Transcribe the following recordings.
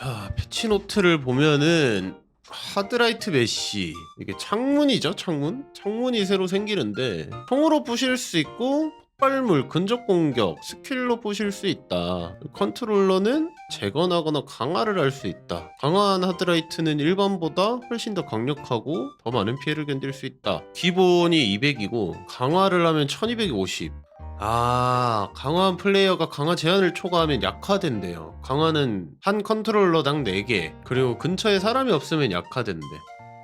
자, 패치노트를 보면은 하드라이트 메시 이게 창문이죠, 창문. 창문이 새로 생기는데 총으로 부실 수 있고 폭발물, 근접 공격, 스킬로 부실 수 있다. 컨트롤러는 재건하거나 강화를 할 수 있다. 강화한 하드라이트는 일반보다 훨씬 더 강력하고 더 많은 피해를 견딜 수 있다. 기본이 200이고 강화를 하면 1250. 아, 강화한 플레이어가 강화 제한을 초과하면 약화된대요. 강화는 한 컨트롤러당 4개, 그리고 근처에 사람이 없으면 약화된대.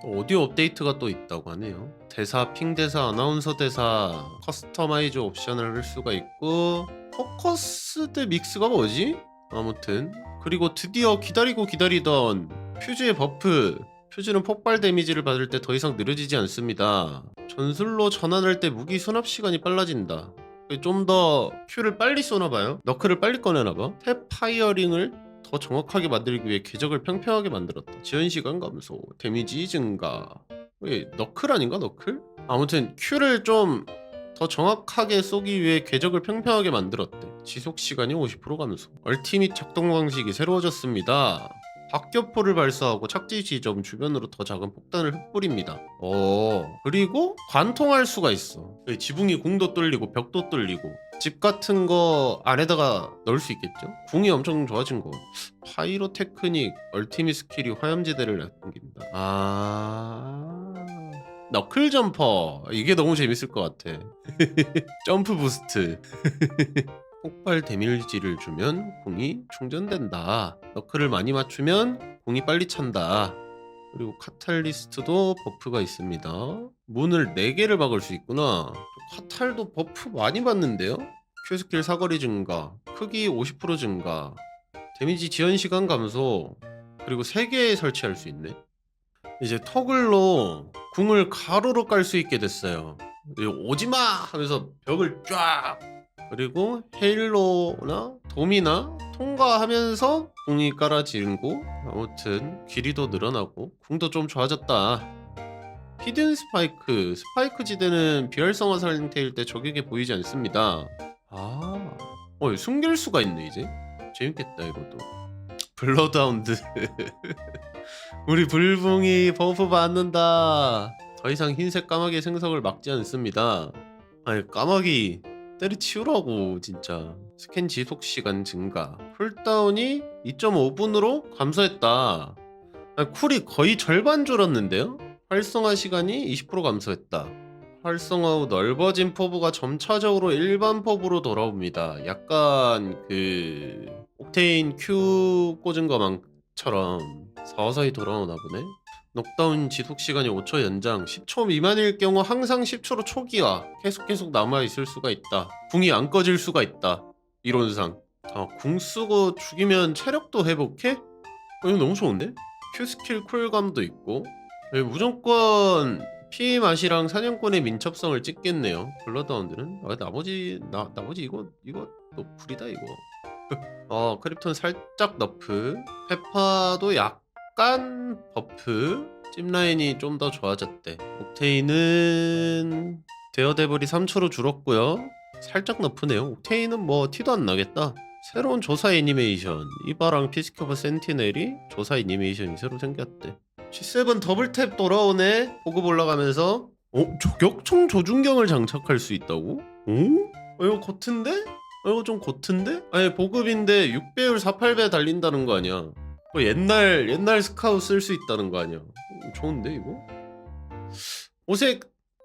오디오 업데이트가 또 있다고 하네요. 대사, 핑 대사, 아나운서 대사, 커스터마이즈 옵션을 할 수가 있고, 포커스드 믹스가 뭐지? 아무튼. 그리고 드디어 기다리고 기다리던 퓨즈의 버프. 퓨즈는 폭발 데미지를 받을 때 더 이상 느려지지 않습니다. 전술로 전환할 때 무기 수납 시간이 빨라진다. 좀 더 큐를 빨리 쏘나봐요. 너클을 빨리 꺼내나봐. 탭 파이어링을 더 정확하게 만들기 위해 궤적을 평평하게 만들었다. 지연 시간 감소, 데미지 증가. 왜 너클 아닌가 너클? 아무튼 큐를 좀 더 정확하게 쏘기 위해 궤적을 평평하게 만들었대. 지속 시간이 50% 감소. 얼티밋 작동 방식이 새로워졌습니다. 박격포를 발사하고 착지 지점 주변으로 더 작은 폭탄을 흩뿌립니다. 어 그리고 관통할 수가 있어. 그 지붕이 공도 뚫리고 벽도 뚫리고 집 같은 거 안에다가 넣을 수 있겠죠? 궁이 엄청 좋아진 거. 파이로 테크닉 얼티밋 스킬이 화염지대를 남긴다. 아 너클 점퍼 이게 너무 재밌을 것 같아. 점프 부스트. 폭발 데미지를 주면 공이 충전된다. 너클을 많이 맞추면 공이 빨리 찬다. 그리고 카탈리스트도 버프가 있습니다. 문을 4개를 막을 수 있구나. 카탈도 버프 많이 받는데요? 큐스킬 사거리 증가, 크기 50% 증가, 데미지 지연 시간 감소, 그리고 3개 설치할 수 있네. 이제 터글로 궁을 가로로 깔 수 있게 됐어요. 오지마! 하면서 벽을 쫙 그리고 헤일로나 돔이나 통과하면서 궁이 깔아지고 아무튼 길이도 늘어나고 궁도 좀 좋아졌다. 히든 스파이크 스파이크 지대는 비활성화 상태일 때 적에게 보이지 않습니다. 아, 어 숨길 수가 있네 이제 재밌겠다 이것도. 블러드하운드 우리 불붕이 버프 받는다. 더 이상 흰색 까마귀의 생성을 막지 않습니다. 아니 까마귀 때려치우라고 진짜. 스캔 지속 시간 증가. 쿨다운이 2.5분으로 감소했다. 아니, 쿨이 거의 절반 줄었는데요? 활성화 시간이 20% 감소했다. 활성화 후 넓어진 포부가 점차적으로 일반 포부로 돌아옵니다. 약간 그 옥테인 Q 꽂은 것만처럼 서서히 돌아오나 보네 녹다운 지속 시간이 5초 연장. 10초 미만일 경우 항상 10초로 초기화. 계속 계속 남아 있을 수가 있다. 궁이 안 꺼질 수가 있다. 이론상. 아, 궁 쓰고 죽이면 체력도 회복해? 어, 이거 너무 좋은데? Q스킬 쿨감도 있고. 네, 무조건 피 맛이랑 사냥꾼의 민첩성을 찍겠네요. 블러드하운드는? 아, 나머지 나, 나머지 이거 이거 너풀이다 이거. 어 크립톤 살짝 너프. 페파도 약 약간 버프 찜라인이 좀 더 좋아졌대 옥테인은 데어데블이 3초로 줄었고요 살짝 너프네요 옥테인은 뭐 티도 안 나겠다 새로운 조사 애니메이션 이바랑 피스커버 센티넬이 조사 애니메이션이 새로 생겼대 G7 더블탭 돌아오네 보급 올라가면서 어? 저격총 조준경을 장착할 수 있다고? 오? 어, 이거 고트인데? 어, 이거 좀 고트인데? 아니 보급인데 6배율 48배 달린다는 거 아니야 뭐 옛날 옛날 스카우 쓸수 있다는 거 아니야? 음, 좋은데 이거? 오색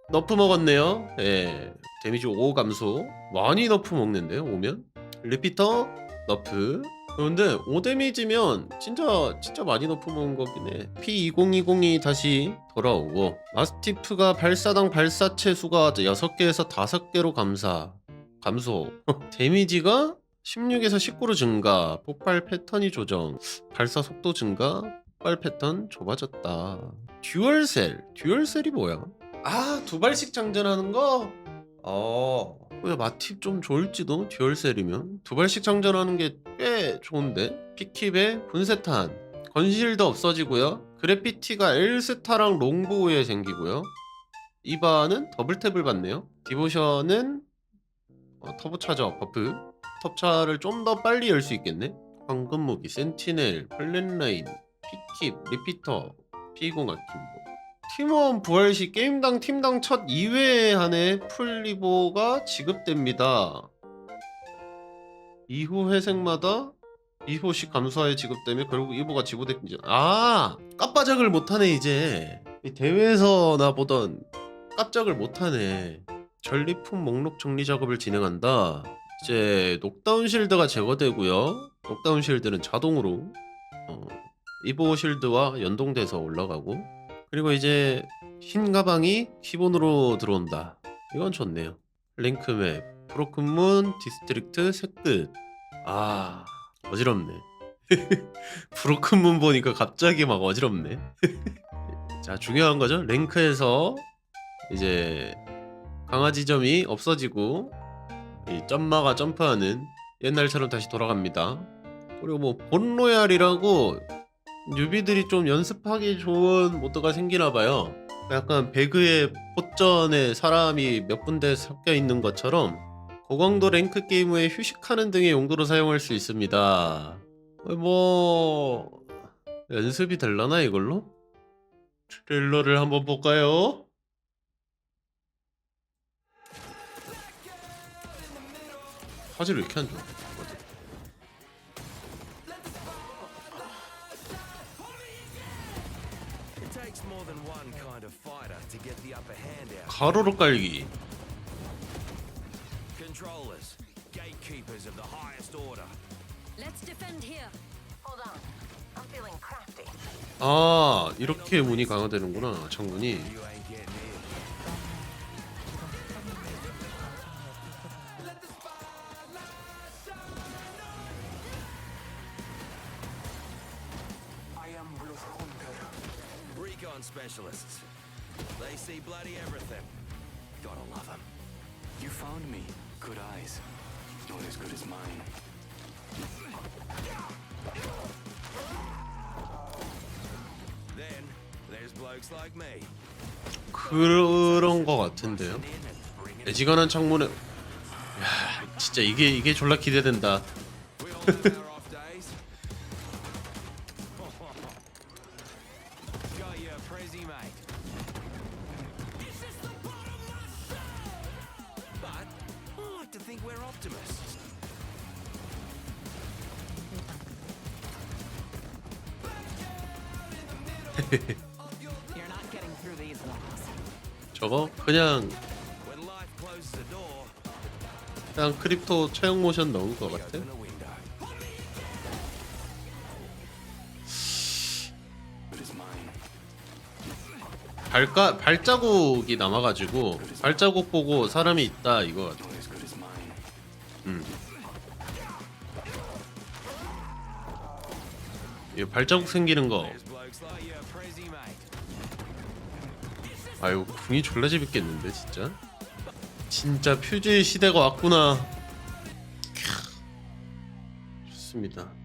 너프 먹었네요. 예. 데미지 5 감소. 많이 너프 먹는데요. 오면 리피터 너프. 그런데 5 데미지면 진짜 진짜 많이 너프 먹은 거긴 해. P2020이 다시 돌아오고 마스티프가 발사당 발사체 수가 6개에서 5개로 감사. 감소. 데미지가 16에서 19로 증가, 폭발 패턴이 조정, 발사 속도 증가, 폭발 패턴 좁아졌다. 듀얼셀, 듀얼셀이 뭐야? 아, 두 발씩 장전하는 거? 어, 왜 마팁 좀 좋을지도 듀얼셀이면 두 발씩 장전하는 게 꽤 좋은데 피킵에 분쇄탄, 건실도 없어지고요. 그래피티가 엘스타랑 롱보우에 생기고요. 이바는 더블탭을 받네요. 디보션은 어, 터보 차저 버프 톱차를 좀 더 빨리 열 수 있겠네? 황금 무기, 센티넬, 플랫라인, 피킵, 리피터, 피공학 김보. 팀원 부활 시 게임당 팀당 첫 2회 안에 풀리보가 지급됩니다. 이후 회색마다 2호씩 감소하여 지급되며 결국 2호가 지급됩니다. 아! 깜빡작을 못하네 이제. 이 대회에서 나 보던 깜짝을 못하네. 전리품 목록 정리 작업을 진행한다. 이제 녹다운 실드가 제거되고요. 녹다운 실드는 자동으로 어, 이보 실드와 연동돼서 올라가고 그리고 이제 흰 가방이 기본으로 들어온다. 이건 좋네요. 링크맵, 브로큰문, 디스트릭트, 새끝. 아 어지럽네. 브로큰문 보니까 갑자기 막 어지럽네. 자 중요한 거죠. 랭크에서 이제 강화지점이 없어지고 이 점마가 점프하는 옛날처럼 다시 돌아갑니다. 그리고 뭐 본로얄이라고 뉴비들이 좀 연습하기 좋은 모드가 생기나 봐요. 약간 배그의 포전에 사람이 몇 군데 섞여 있는 것처럼 고강도 랭크 게임 후에 휴식하는 등의 용도로 사용할 수 있습니다. 뭐 연습이 될라나 이걸로? 트레일러를 한번 볼까요? 화질을 왜 이렇게 안 좋아? It takes more than one kind of fighter to get the upper hand out. 가로로 깔기. Controllers, gatekeepers of the highest order. Let's defend here. Hold on. I'm feeling crafty. 아 이렇게 문이 강화되는구나 창문이. Recon specialists. They see bloody everything. Gotta love them. You found me. Good eyes. Not as good as mine. Then there's blokes like me. 그런 거 같은데요. 애지간한 창문에. 야 진짜 이게 이게 졸라 기대된다. 저거 그냥 그냥 크립토 차용 모션 넣은 것 같아. 발가 발자국이 남아가지고 발자국 보고 사람이 있다 이거 같아. 음. 이 발자국 생기는 거. 아유 궁이 졸라 재밌겠는데 진짜. 진짜 퓨즈 시대가 왔구나. 캬. 좋습니다.